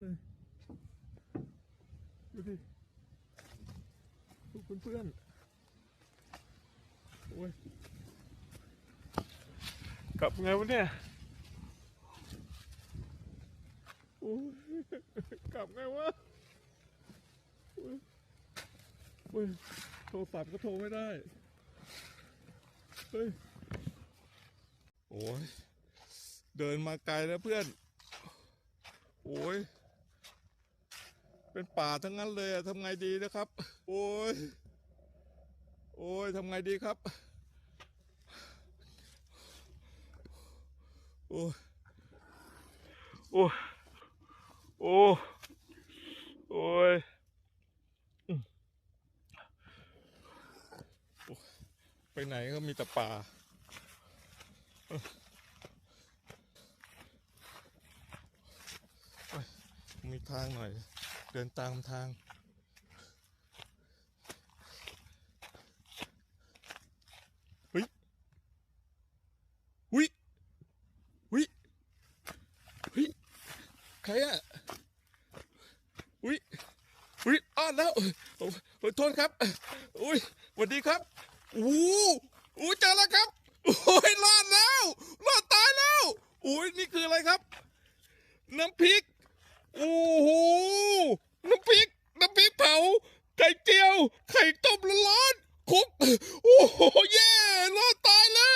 ดูดิดูเพื่อนๆโอ้ยกลับไงวะเนี่ยโอ้ยกลับไงวะโอ้ยโอ้ยโทรศัพท์ก็โทรไม่ได้เฮ้ยโอ้ยเดินมาไกลแล้วเพื่อน โอ้ย เป็นป่าทั้งนั้นเลยทำไงดีนะครับ โอ้ยโอ้ยทำไงดีครับ โอ้ยโอ้ยโอ้ยโอ้ยอืมโอ้ยไปไหนก็มีแต่ป่ามีทางหน่อย เดินตามทาง เฮ้ยวิวิเฮ้ยใครอะวิวิอ้าวแล้วโอ้ขอโทษครับ อุ้ยสวัสดีครับโอ้โหโอ้เจอแล้วครับโอ้ยรอดแล้วรอดตายแล้วโอ้ยนี่คืออะไรครับ น้ำพริก โอ้โห น้ำพริก น้ำพริกเผา ไข่เจียว ไข่ต้มร้อนๆคุก โอ้โห แย่รอดตายแล้ว